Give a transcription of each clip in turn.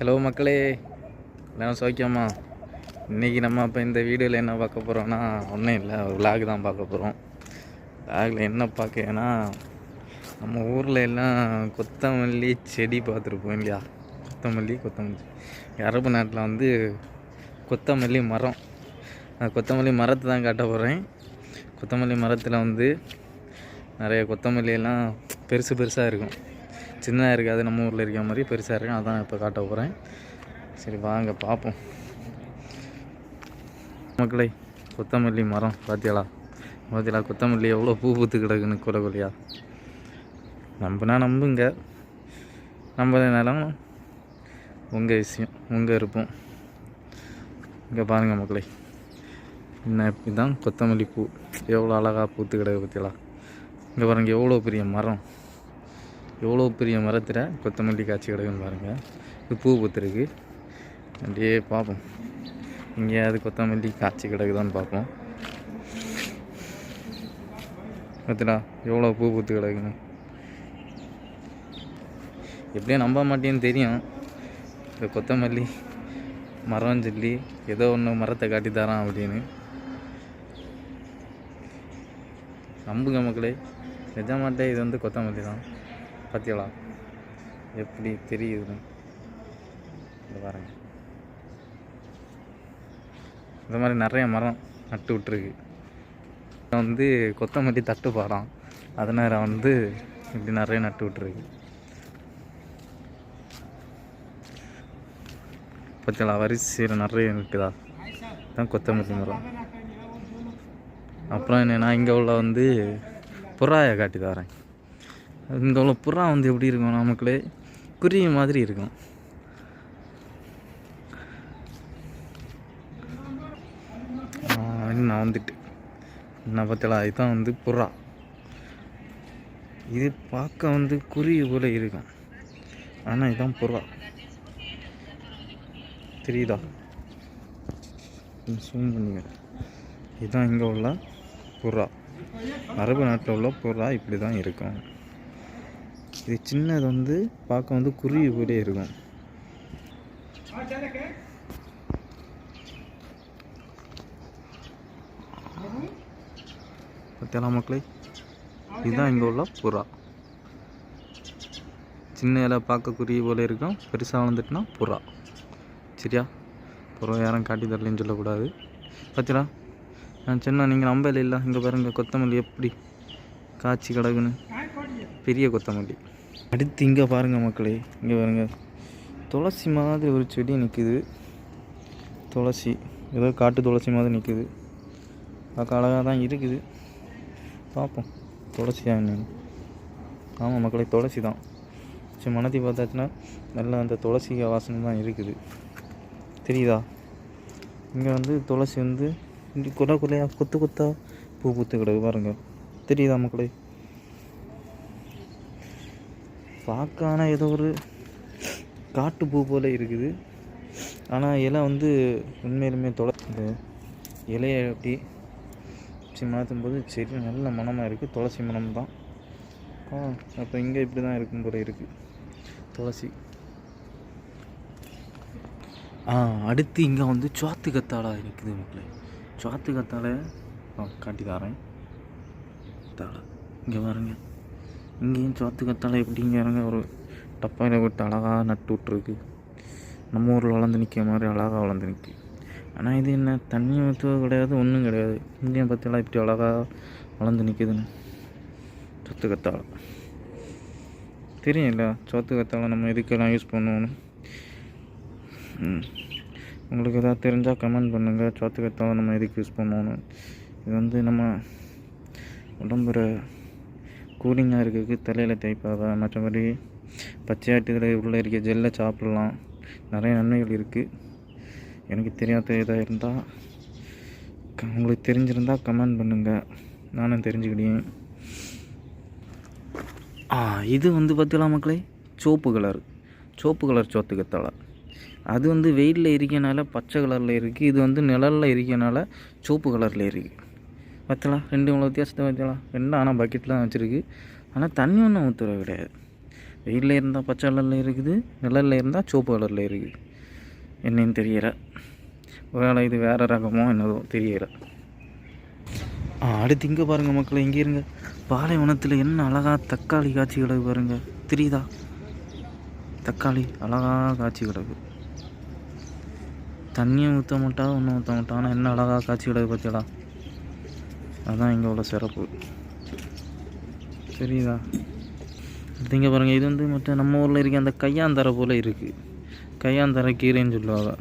Hello மக்களே எல்லாம் சோக்கியம்மா இன்றைக்கி நம்ம இப்போ இந்த வீடியோவில் என்ன பார்க்க போகிறோம்னா ஒன்றும் இல்லை ஒரு vlog தான் பார்க்க போகிறோம் விலாகில் என்ன பார்க்கனா நம்ம ஊரில் எல்லாம் கொத்தமல்லி செடி பார்த்துருப்போம் இல்லையா? கொத்தமல்லி கொத்தமல்லி. அரபு நாட்டில் வந்து கொத்தமல்லி மரம். கொத்தமல்லி மரத்தை தான் காட்ட போகிறேன் கொத்தமல்லி மரத்தில் வந்து நிறைய கொத்தமல்லி எல்லாம் பெருசு பெருசாக இருக்கும். சின்னதாக இருக்காது நம்ம ஊரில் இருக்கிற மாதிரி பெருசாக இருக்கும் அதான் இப்போ காட்ட போகிறேன் சரி வாங்க பார்ப்போம் மக்களை கொத்தமல்லி மரம் பாத்தியாளா? பாத்தியாளா கொத்தமல்லி எவ்வளோ பூ பூத்து கிடக்குன்னு கொலை கொலையா நம்பினா நம்புங்க. நம்பதுனாலும் உங்கள் விஷயம் உங்கள் இருப்போம் இங்கே பாருங்கள் மக்களை. என்ன இப்படி தான் கொத்தமல்லி பூ. எவ்வளோ அழகாக பூத்து கிடக்கு பார்த்தியலா இங்கே பாருங்கள் எவ்வளோ பெரிய மரம். எவ்வளோ பெரிய மரத்தில் கொத்தமல்லி காய்ச்சி கிடக்குன்னு பாருங்கள் இது பூ பூத்துருக்கு. அப்படியே பார்ப்போம். எங்கேயாவது கொத்தமல்லி காய்ச்சி கிடக்குதான்னு பார்ப்போம். பார்த்துடா எவ்வளோ பூ பூத்து கிடக்குன்னு. எப்படியும் நம்ப மாட்டேன்னு தெரியும். இந்த கொத்தமல்லி மரம் சொல்லி ஏதோ ஒன்று மரத்தை காட்டி தரான் அப்படின்னு. நம்புங்க மக்களே நிஜமாட்டே இது வந்து கொத்தமல்லி தான். பார்த்தீங்களா எப்படி தெரியுதுன்னு இந்த இந்த மாதிரி நிறைய மரம் நட்டு விட்டுருக்கு. வந்து கொத்தமல்லி தட்டுப்பாடாம் அதனால் வந்து இப்படி நிறைய நட்டு விட்டுருக்கு. பார்த்தீங்களா வரிசையில் நிறைய இருக்குதா? தான் கொத்தமல்லி மரம். அப்புறம் என்னென்னா இங்கே உள்ள வந்து புறாயை காட்டி தரேன் இங்கே உள்ள புறா வந்து எப்படி இருக்கும் நமக்குள்ளே? குருவி மாதிரி இருக்கும். நான் வந்துட்டு என்ன பார்த்தலாம் இதுதான் வந்து புறா. இது பார்க்க வந்து குருவி போல இருக்கும். ஆனால் இதுதான் புறா. தெரியுதா? சூம் பண்ணிங்க இதுதான் இங்கே உள்ள புறா. அரபு நாட்டில் உள்ள புறா இப்படி தான் இருக்கும். இது சின்னது வந்து பார்க்க வந்து குருவி போலே இருக்கும். பார்த்தீங்களா மக்களே? இதுதான் இங்கே உள்ள புறா. சின்ன இலை பார்க்க குருவி போல இருக்கும். பெருசாக வளர்ந்துட்டுனா புறா. சரியா? புறா யாரும் காட்டி தரலன்னு சொல்லக்கூடாது. பார்த்தீங்களா நான் சொன்னா நீங்கள் நம்பல இல்லை. இங்கே பாருங்கள் கொத்தமல்லி எப்படி காய்ச்சி கிடக்குன்னு. பெரிய கொத்தமல்லி. அடுத்து இங்கே பாருங்கள் மக்களே இங்கே பாருங்கள் துளசி மாதிரி ஒரு செடி நிற்குது துளசி ஏதோ காட்டு துளசி மாதிரி நிற்குது பார்க்க அழகாக தான் இருக்குது. பார்ப்போம் துளசியா என்னன்னு. ஆமாம் மக்களே துளசி தான். சரி மனத்தி பார்த்தாச்சுன்னா நல்லா அந்த துளசி வாசனை தான் இருக்குது. தெரியுதா? இங்கே வந்து துளசி வந்து இங்கே கொலை கொலையாக கொத்து கொத்தாக பூ பூத்து கிடக்கு பாருங்கள் தெரியுதா மக்களே? பார்க்க ஏதோ ஒரு காட்டு பூ போல் இருக்குது. ஆனால் இலை வந்து உண்மையிலுமே தொலை இந்த இலையை அப்படி வச்சு மாற்றும் போது சரி நல்ல மனமாக இருக்குது துளசி மனம் தான். அப்போ இங்கே இப்படி தான் இருக்கும் போல இருக்குது துளசி. அடுத்து இங்கே வந்து சுவாத்து கத்தாழை இருக்குது மக்களே. சுவாத்து கத்தாழை காட்டி தரேன். தாழை. இங்கே பாருங்க. இங்கேயும் சோத்து கத்தாழை எப்படிங்கிறாங்க ஒரு டப்பாயில் விட்டு அழகாக நட்டு விட்ருக்கு நம்ம ஊரில் வளர்ந்து நிற்கிற மாதிரி அழகாக வளர்ந்து நிற்கி ஆனால் இது என்ன தண்ணி ஊற்றுவது கிடையாது ஒன்றும் கிடையாது. இங்கேயும் பார்த்தீங்களா இப்படி அழகாக வளர்ந்து நிற்கிதுன்னு சொத்து கத்தாழை தெரியும்ல சோத்து கத்தாழை நம்ம எதுக்கெல்லாம் யூஸ் பண்ணுவோன்னு உங்களுக்கு எதாவது தெரிஞ்சால் கமெண்ட் பண்ணுங்கள் சோத்து கத்தாழை நம்ம எதுக்கு யூஸ் பண்ணுவோன்னு இது வந்து நம்ம உடம்புற கூலிங்காக இருக்கிறதுக்கு தலையில் தேய்ப்பாதா மற்றபடி பச்சையாட்டுகளை உள்ளே இருக்க ஜெல்லை சாப்பிடலாம். நிறைய நன்மைகள் இருக்குது எனக்கு தெரியாத இதாக இருந்தால் க- உங்களுக்கு தெரிஞ்சிருந்தால் கமெண்ட் பண்ணுங்கள் நானும் தெரிஞ்சுக்கிட்டேன் இது வந்து பார்த்தீங்களா மக்களே? சோப்பு கலர் சோப்பு கலர் சோத்து கத்தாழை அது வந்து வெயிலில் இருக்கனால பச்சை கலரில் இருக்குது இது வந்து நிழலில் இருக்கனால சோப்பு கலரில் இருக்குது பார்த்தலாம் ரெண்டு மூணு வித்தியாசத்தை பார்த்தலாம் ரெண்டும் ஆனால் பக்கெட்டில் தான் வச்சுருக்கு. ஆனால் தண்ணி ஒன்றும் ஊற்றுறது கிடையாது. வெயிலில் இருந்தால் பச்சை கலரில் இருக்குது நிழலில் இருந்தால் சிவப்பு கலரில் இருக்குது. என்னன்னு தெரியல. ஒருவேளை இது வேறு ரகமோ என்னதோ தெரியல. அடுத்து இங்கே பாருங்கள் மக்களை இங்கே இருங்க. பாலைவனத்தில் என்ன அழகாக தக்காளி காட்சி கிடக்கு பாருங்க. தெரியுதா? தக்காளி அழகா காட்சி கிடக்கு. தண்ணியை ஊற்ற மாட்டா ஒன்றும் ஊற்ற மாட்டா. ஆனால் என்ன அழகா காட்சி கிடக்கு பார்த்தீங்களா அதுதான் இங்கே உள்ள சிறப்பு. சரிதா அடுத்து பாருங்கள் இது வந்து மற்ற நம்ம ஊரில் இருக்க அந்த கையாந்தரை போல் இருக்குது கையாந்தரை கீரைன்னு சொல்லுவாங்க.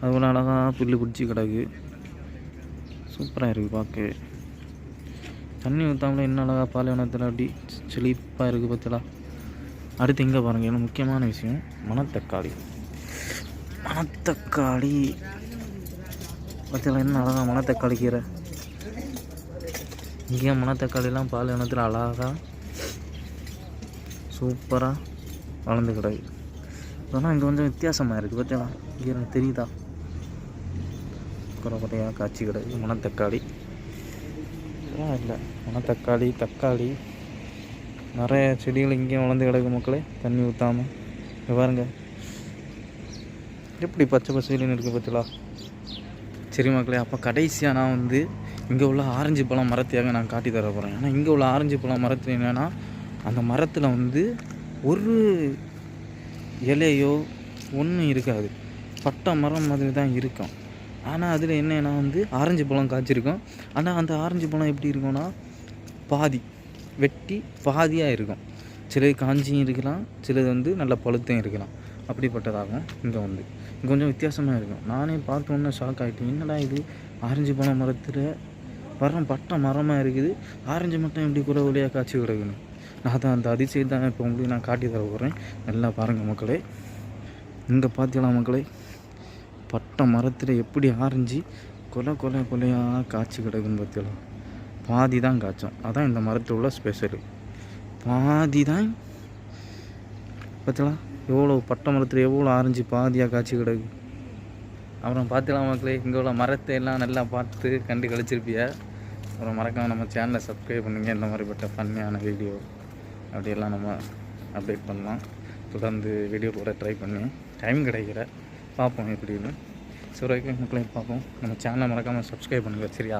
அதுபோல் அழகாக புல்லு பிடிச்சி கிடக்கு. சூப்பராக இருக்குது பார்க்க தண்ணி ஊற்றாமல என்ன அழகா பாலைவனத்தில் அப்படி செழிப்பாக இருக்குது பார்த்தலா அடுத்து இங்கே பாருங்கள் என்ன முக்கியமான விஷயம் மணத்தக்காளி. மணத்தக்காளி. பார்த்தீங்களா என்ன அழகா மணத்தக்காளி கீரை. இங்கேயும் மணத்தக்காளிலாம் பாலைவனத்தில் அழகாக சூப்பராக வளர்ந்து கிடக்கு. ஆனால் இங்கே கொஞ்சம் வித்தியாசமாக இருக்குது பார்த்தீங்களா இங்கே எனக்கு தெரியுதா? குறை குறையாக காய்ச்சி கிடக்கு மணத்தக்காளி. இதெல்லாம் இல்லை மணத்தக்காளி தக்காளி. நிறைய செடிகள் இங்கேயும் வளர்ந்து கிடக்கு மக்களே தண்ணி ஊற்றாமல் இங்கே பாருங்க. எப்படி பச்சை பசையிலுன்னு இருக்குது பார்த்தீங்களா சரி மக்களே அப்போ கடைசியாக நான் வந்து இங்கே உள்ள ஆரஞ்சு பழம் மரத்தையாக நான் காட்டி தர போகிறேன் ஏன்னா இங்கே உள்ள ஆரஞ்சு பழம் மரத்தில் என்னென்னா அந்த மரத்தில் வந்து ஒரு இலையோ ஒன்றும் இருக்காது. பட்டை மரம் மாதிரி தான் இருக்கும். ஆனால் அதில் என்னென்னா வந்து ஆரஞ்சு பழம் காய்ச்சிருக்கும். ஆனால் அந்த ஆரஞ்சு பழம் எப்படி இருக்கும்னா பாதி வெட்டி பாதியாக இருக்கும். சிலது காஞ்சியும் இருக்கலாம் சிலது வந்து நல்ல பழுத்தையும் இருக்கலாம். அப்படிப்பட்டதாகும் இங்கே வந்து. இங்கே கொஞ்சம் வித்தியாசமாக இருக்கும். நானே பார்த்த உடனே ஷாக் ஆகிட்டேன் என்னடா இது? ஆரஞ்சு பழம் மரத்தில் மரம் பட்டை மரமாக இருக்குது. ஆரஞ்சு மட்டும் எப்படி கூட ஒளியாக காய்ச்சி கிடக்குன்னு நான் தான் அந்த அதிசயம் தான் இப்போ உங்களுக்கு நான் காட்டி தர போகிறேன் நல்லா பாருங்கள் மக்களே. இங்கே பார்த்தீங்களா மக்களே? பட்டை மரத்தில் எப்படி ஆரஞ்சு கொலை கொலை கொலையாக காய்ச்சி கிடக்குன்னு பார்த்தீங்களா பாதி தான் காய்ச்சோம். அதான் இந்த மரத்தில் உள்ள ஸ்பெஷலு பாதி தான் பார்த்தீங்களா எவ்வளோ பட்டை மரத்தில் எவ்வளோ ஆரஞ்சு பாதியாக காய்ச்சி கிடக்கு. அப்புறம் பார்த்துக்கலாம் மக்களே? இங்கே உள்ள மரத்தை எல்லாம் நல்லா பார்த்து கண்டு கழிச்சிருப்பிய? அப்புறம் மறக்காமல் நம்ம சேனலை சப்ஸ்கிரைப் பண்ணுங்கள் இந்த மாதிரிப்பட்ட ஃபன்னியான வீடியோ அப்படியெல்லாம் நம்ம அப்டேட் பண்ணலாம். தொடர்ந்து வீடியோ போட ட்ரை பண்ணி டைம் கிடைக்கல. பார்ப்போம் எப்படின்னு. சரி மக்களையும் பார்ப்போம். நம்ம சேனலை மறக்காமல் சப்ஸ்கிரைப் பண்ணுங்கள் சரியா?